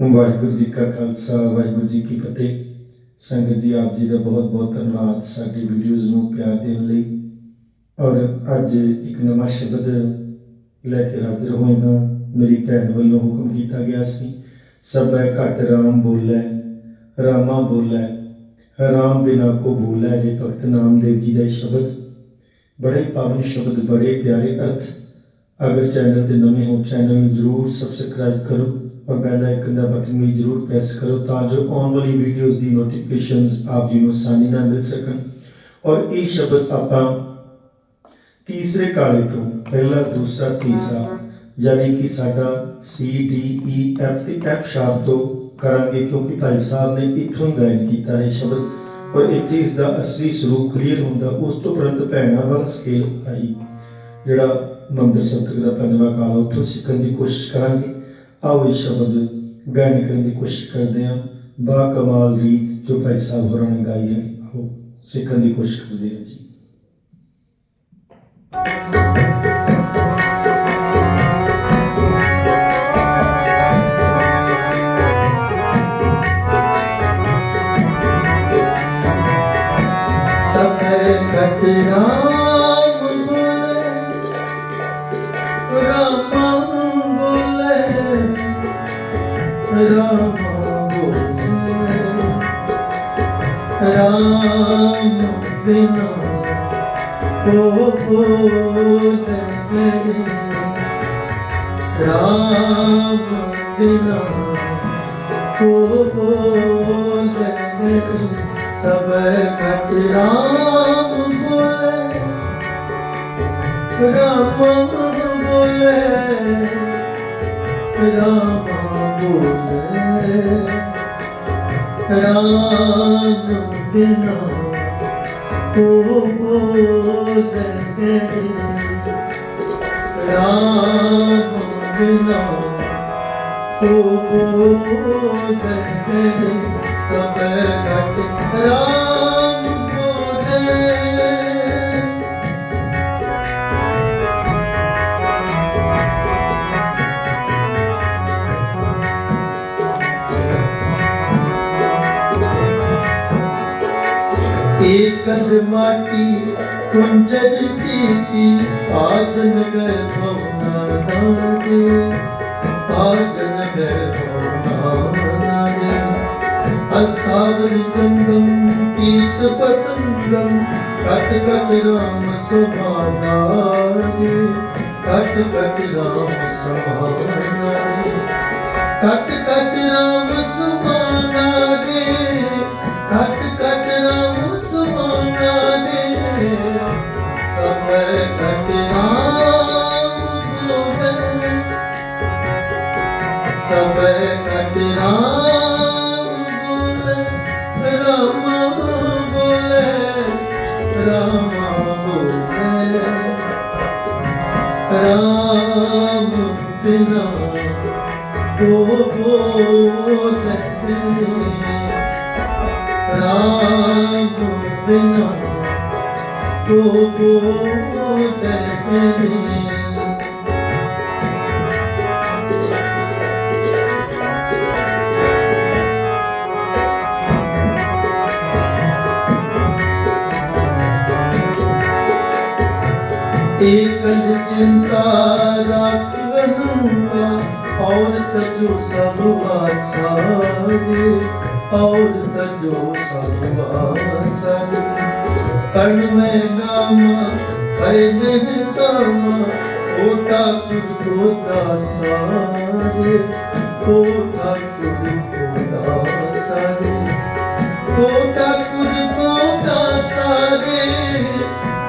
ਵਾਹਿਗੁਰੂ ਜੀ ਕਾ ਖਾਲਸਾ, ਵਾਹਿਗੁਰੂ ਜੀ ਕੀ ਫਤਿਹ। ਸੰਗਤ ਜੀ, ਆਪ ਜੀ ਦਾ ਬਹੁਤ ਬਹੁਤ ਧੰਨਵਾਦ ਸਾਡੀ ਵੀਡੀਓਜ਼ ਨੂੰ ਪਿਆਰ ਦੇਣ ਲਈ। ਔਰ ਅੱਜ ਇੱਕ ਨਵਾਂ ਸ਼ਬਦ ਲੈ ਕੇ ਹਾਜ਼ਰ ਹੋਏਗਾ। ਮੇਰੀ ਭੈਣ ਵੱਲੋਂ ਹੁਕਮ ਕੀਤਾ ਗਿਆ ਸੀ, ਸਭੈ ਘਟ ਰਾਮ ਬੋਲੇ, ਰਾਮਾ ਬੋਲੇ, ਰਾਮ ਬਿਨਾ ਕੋ ਬੋਲੇ ਜੇ ਭਗਤ ਨਾਮਦੇਵ ਜੀ ਦਾ ਇਹ ਸ਼ਬਦ। ਬੜੇ ਪਾਵਨ ਸ਼ਬਦ, ਬੜੇ ਪਿਆਰੇ ਅਰਥ। ਅਗਰ ਚੈਨਲ ਤੇ ਨਵੇਂ ਹੋ ਚੈਨਲ ਨੂੰ ਜਰੂਰ ਸਬਸਕ੍ਰਾਈਬ ਕਰੋ ਔਰ ਬੈਲ ਆਈਕਨ ਦਾ ਬਟਨ ਵੀ ਜਰੂਰ ਪ੍ਰੈਸ ਕਰੋ ਤਾਂ ਜੋ ਆਉਣ ਵਾਲੀ ਵੀਡੀਓਜ਼ ਦੀ ਨੋਟੀਫਿਕੇਸ਼ਨਸ ਆਪ ਜੀ ਨੂੰ ਆਸਾਨੀ ਨਾਲ ਮਿਲ ਸਕਣ। ਔਰ ਇਹ ਸ਼ਬਦ ਆਪਾਂ ਤੀਸਰੇ ਕਾਲੇ ਤੋਂ ਪਹਿਲਾ, ਦੂਸਰਾ, ਤੀਸਰਾ ਯਾਨੀ ਕਿ ਸਾਡਾ C, D E F ਤੇ F ਸ਼ਾਰਪ ਤੋਂ ਕਰਾਂਗੇ ਕਿਉਂਕਿ ਭਾਈ ਸਾਹਿਬ ਨੇ ਇੱਥੋਂ ਹੀ ਗਾਇਨ ਕੀਤਾ ਹੈ ਸ਼ਬਦ ਔਰ ਇੱਥੇ ਇਸ ਦਾ ਅਸਲੀ ਸਰੂਪ ਕਲੀਅਰ ਹੁੰਦਾ, ਉਸ ਤੋਂ ਪ੍ਰੰਤ ਭੈਣਾਂ ਵਾਲਾ ਸਕੇਲ ਆਈ, ਜਿਹੜਾ ਮੰਦਰ ਸਬਤਕ ਦਾ ਪੰਜਵਾਂ ਕਾਲ ਉੱਥੋਂ ਸਿੱਖਣ ਦੀ ਕੋਸ਼ਿਸ਼ ਕਰਾਂਗੇ। ਆਓ ਇਹ ਸ਼ਬਦ ਗਾਇਨ ਕਰਨ ਦੀ ਕੋਸ਼ਿਸ਼ ਕਰਦੇ ਹਾਂ। ਬਾ ਕਮਾਲ ਰੀਤ ਜੋ ਭਾਈ ਸਾਹਿਬ ਹੋਰਾਂ ਨੇ ਗਾਈ ਹੈ। ਆਓ ਸਿੱਖਣ ਦੀ ਕੋਸ਼ਿਸ਼ ਕਰਦੇ ਹਾਂ ਜੀ। ਰਾਮ ਬੋਲੇ ਰਾਮ ਬਿਨਾ ਕੋ ਬੋਲੇ ਰਾਮ ਬਿਨਾ ਕੋ ਬੋਲੇ ਸਭ ਕਟ ਰਾਮ ਬੋਲੇ ਰਾਮ ਬੋਲੇ ਰਾਮ ਬੋਲੇ ਰਾਮ ਬਿਨਾ ਕੋ ਬੋਲੇ ਰਾਮ ਬਿਨਾ ਕੋ ਬੋਲੇ ਸਭ ਕਟ ਰਾਮ एकल माटी कुंजर की आज नगर भवना नागे आज नगर भवना नागे अस्थावरी जंगम कीट पतंगम cut cut Ram समानागे cut cut Ram समानागे cut cut Ram समानागे Ram ਬਿਨਾ ਕੋ ਬੋਲੇ ਰਾਮ ਬਿਨਾ ਕੋ ਬੋਲੇ एकल चिंता राखवनुका और तजो सब आसागे और तजो सब आसागे कण में नाम है नहीं काम ओटा कुर कोटा सागे ओटा कुर कोटा सागे कोटा कुर कोटा सागे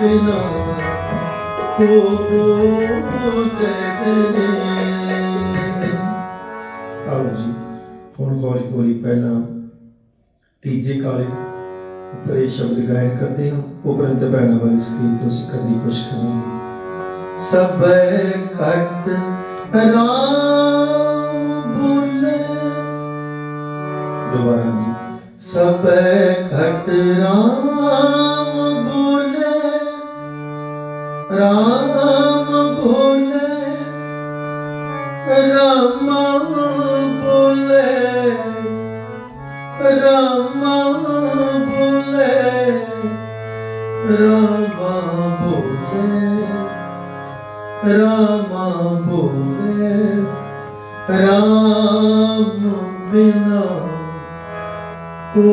ਬਿਨਾ ਕੋ ਕੋ ਕਹਿਨੇ ਆਓ ਜੀ, ਹੁਣ ਹੌਲੀ ਹੌਲੀ ਪਹਿਲਾਂ ਤੀਜੇ ਕਾਲੇ ਉਪਰੇ ਸ਼ਬਦ ਗਾਇਨ ਕਰਦੇ ਹਾਂ, ਉਪਰੰਤ ਭੈਣਾਂ ਵਾਲੀ ਸਕੀਮ ਤੋਂ ਸਿੱਖਣ ਦੀ ਕੋਸ਼ਿਸ਼ ਕਰਾਂਗੇ। ਸਭ ਘਟ ਰਾਮ ਬੋਲੇ। ਦੁਬਾਰਾ ਜੀ, ਸਭ ਘਟ ਰਾਮ ਬੋਲੇ। ਰਾਮ ਬੋਲੇ ਰਾਮ ਬੋਲੇ ਰਾਮ ਬੋਲੇ ਰਾਮ ਬੋਲੇ, ਰਾਮਾ ਬੋਲੇ, ਰਾਮ ਬਿਨਾ ਕੋ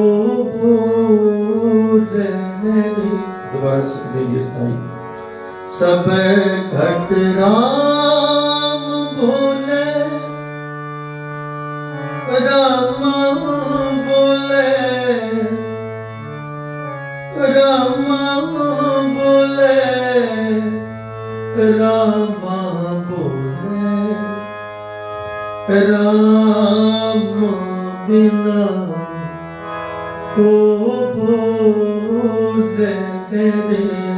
ਬੋਲੇ ਮੇਰੀ ਦੁਬਾਰਾ ਸਿੱਖਦੇ ਜੀ ਸਤਾਈ ਸਭ ਘਟ ਰਾਮ ਬੋਲੇ। ਰਾਮ ਬੋਲੇ। ਰਾਮ ਬੋਲੇ। ਰਾਮ ਬੋਲੇ। ਰਾਮ ਬਿਨਾ ਕੋ ਬੋਲੇ। ਤੇਰੇ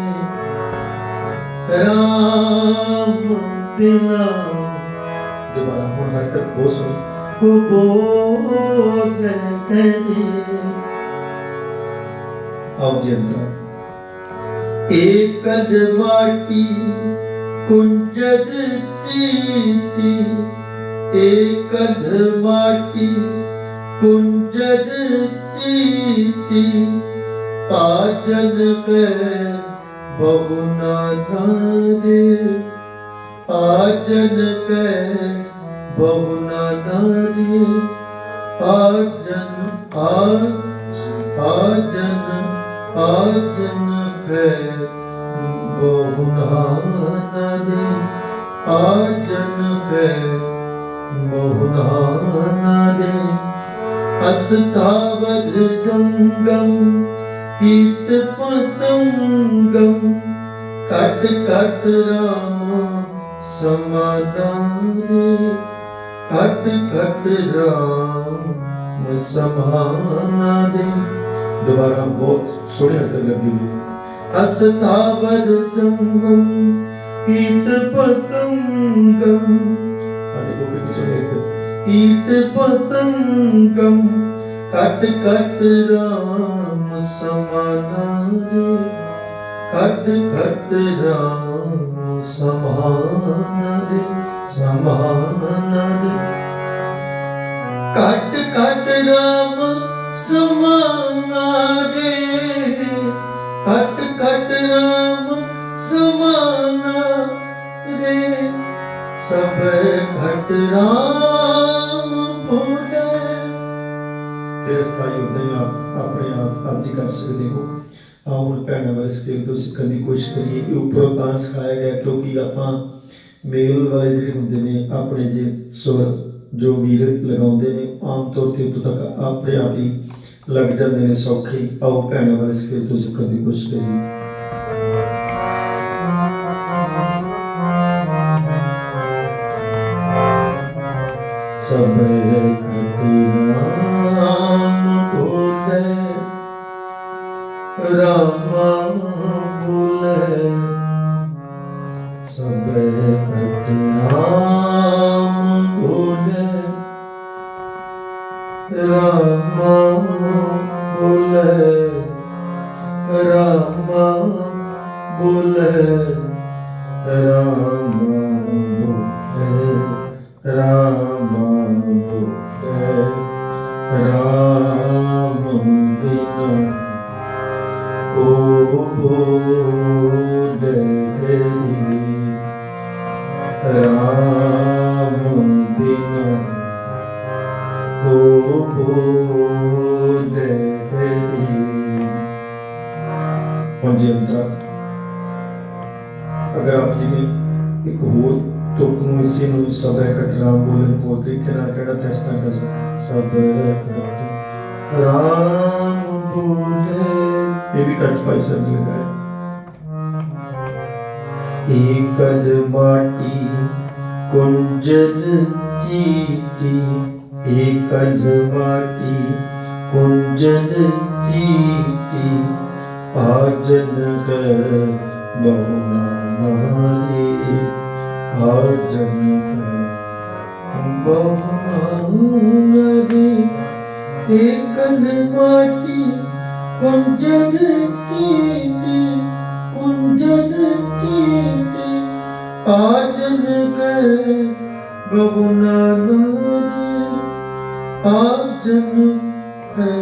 ਰਾਮ ਬਿਨਾ ਦੁਬਾਰਾ ਹੁਣ ਹਰਕਤ ਬਹੁਤ ਸੋਹਣੀ ਕੋ ਬੋਲੇ ਤੇਰੇ ਆਪ ਜੀ ਅੰਤਰਾ। ਏਕਦ ਮਾਟੀ ਕੁੰਜਦ ਚੀਤੀ। ਏਕਦ ਮਾਟੀ ਕੁੰਜਦ ਚੀਤੀ। ਪਾਜਨ ਕੇ ਬਹੁ ਨਾਨਾਰੇ ਪਾਜਨ ਕੇ ਬਹੁ ਨਾਨਾਰੇ ਆਜਨ ਆਜ ਆਜਨ ਆਜਨ ਕੇ ਬਹੁ ਨਾਨਾਰੇ ਆਜਨ ਕੇ ਬਹੁ ਨਾਨਾਰੇ ਅਸਥਾਵਦ ਜੰਗਮ ਕੀਟ ਪਤੰਗਮ ਕਟ ਕਟ ਰਾਮ ਸਮਾਨਾਰੇ ਕਟ ਕਟ ਰਾਮ ਸਮਾਨਾਰੇ ਦੁਬਾਰਾ ਬਹੁਤ ਸੋਹਣੀ ਹਰਕਤ ਲੱਗੀ ਹੋਈ। ਅਸਥਾਵਦ ਜੰਗਮ, ਕੀਟ ਪਤੰਗਮ ਆ ਦੇਖੋ ਕਿੰਨੀ ਕੀਟ ਪਤੰਗਮ ਕਟ ਕਟ ਰਾਮ ਸਮਾਨਾਰੇ ਖਟ ਕਟ ਰਾਮ ਸਮਾਨਾਰੇ ਸਮਾਨਾਰੇ ਖਟ ਖਟ ਰਾਮ ਸਮਾਨਾਰੇ ਕਟ ਕਟ ਰਾਮ ਸਮਾਨਾਰੇ ਸਭ ਘਟ ਰਾਮ ਫਿਰ ਸਤਾਈ ਹੁੰਦਾ ਹੀ ਆਪ ਆਪਣੇ ਆਪ ਆਪ ਜੀ ਕਰ ਸਕਦੇ ਹੋ। ਆਓ ਹੁਣ ਭੈਣਾਂ ਵਾਲੇ ਸਕੇਲ ਤੋਂ ਸਿੱਖਣ ਦੀ ਕੋਸ਼ਿਸ਼ ਕਰੀਏ ਇਹ ਉੱਪਰੋਂ ਤਾਂ ਸਿਖਾਇਆ ਗਿਆ, ਕਿਉਂਕਿ ਆਪਾਂ ਮੇਲ ਵਾਲੇ ਜਿਹੜੇ ਹੁੰਦੇ ਨੇ, ਆਪਣੇ ਜੇ ਸੁਰ ਜੋ ਵੀਰ ਲਗਾਉਂਦੇ ਨੇ, ਆਮ ਤੌਰ ਤੇ ਉਤੋਂ ਤੱਕ ਆਪਣੇ ਆਪ ਹੀ ਲੱਗ ਜਾਂਦੇ ਨੇ ਸੌਖੇ। ਆਓ ਭੈਣਾਂ ਵਾਲੇ ਸਕੇਲ ਤੋਂ ਸਿੱਖਣ ਦੀ ਕੋਸ਼ਿਸ਼ ਕਰੀਏ। ਸਭ ਰਾਮ ਭੋਲੇ ਰਾਮ ਭੋਲੇ ਰਾਮ ਬਿਨਾ ਕੋ ਬੋਲੇ ਰਾਮ ਬਿਨਾ ਕੋ ਬੋਲੇ ਹੁਣ ਜੇ ਅੰਤਰਾ ਅਗਰ ਆਪ ਜੀ ਨੇ ਇੱਕ ਹੋਰ ਨੂੰ ਇਸੇ ਨੂੰ ਸਭੈ ਕਟਰਾਮ ਬੋਲਣ ਹੋਰ ਤਰੀਕੇ ਨਾਲ ਕਿਹੜਾ ਤਾਂ ਕਰ ਸਕਦੇ ਰਾਮ ਬੋਲੇ ਇਹ ਵੀ ਕੱਟ ਪਾਈ ਸਭ ਲਗਾਇਆ। ਏਕਦ ਮਾਟੀ ਕੁੰਜਦ ਚੀਤੀ ਏਕਲ ਮਾਟੀ ਕੁੰਜਲ ਜੀਤੀ ਆਜਨ ਕੈ ਬਹੁਨਾ ਨਾਰੀ ਆਜਨ ਕੈ ਬਹੁਨਾ ਨਾਰੀ ਏਕਲ ਮਾਟੀ ਕੁੰਜਲ ਜੀਤੀ ਕੁੰਜਲ ਜੀਤੀ ਆਜਨ ਕੈ ਬਹੁਨਾ ਨਾਰੀ ਆਜਨ ਕੈ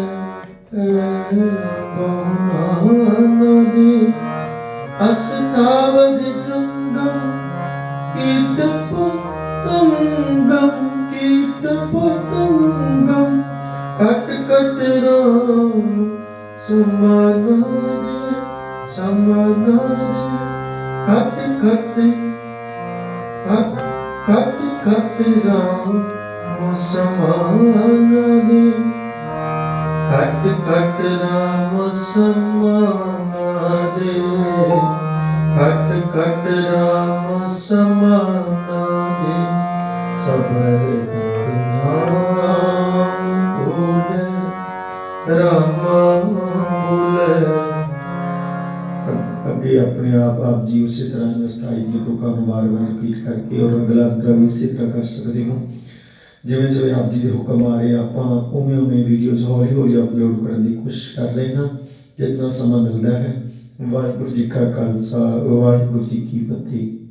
ਬਹੁਨਾ ਨਾਰੀ ਸਮਾਨਾਰੇ ਸਮਾਨਾਰੇ ਕਟ ਕਟ ਕਟ ਕਟ ਰਾਮ ਸਮਾਨਾਰੇ ਕਟ ਕਟ ਰਾਮ ਸਮਾਨਾਰੇ ਕਟ ਕਟ ਰਾਮ ਸਮਾਨਾਰੇ ਸਭੈ ਅੱਗੇ ਆਪਣੇ ਆਪ ਆਪ ਜੀ ਉਸੇ ਤਰ੍ਹਾਂ ਹੀ ਅਸਥਾਈ ਦੀਆਂ ਤੁਕਾਂ ਨੂੰ ਵਾਰ-ਵਾਰ ਰਿਪੀਟ ਕਰਕੇ ਔਰ ਅਗਲਾ ਅੰਤਰਾ ਵੀ ਇਸੇ ਤਰ੍ਹਾਂ ਕਰ ਸਕਦੇ ਹੋ। ਜਿਵੇਂ ਜਿਵੇਂ ਆਪ ਜੀ ਦੇ ਹੁਕਮ ਆ ਰਹੇ, ਆਪਾਂ ਉਵੇਂ ਉਵੇਂ ਵੀਡੀਓਜ਼ ਹੌਲੀ ਹੌਲੀ ਅਪਲੋਡ ਕਰਨ ਦੀ ਕੋਸ਼ਿਸ਼ ਕਰ ਰਹੇ ਹਾਂ ਜਿਤਨਾ ਸਮਾਂ ਮਿਲਦਾ ਹੈ। ਵਾਹਿਗੁਰੂ ਜੀ ਕਾ ਖਾਲਸਾ, ਵਾਹਿਗੁਰੂ ਜੀ ਕੀ ਫਤਿਹ।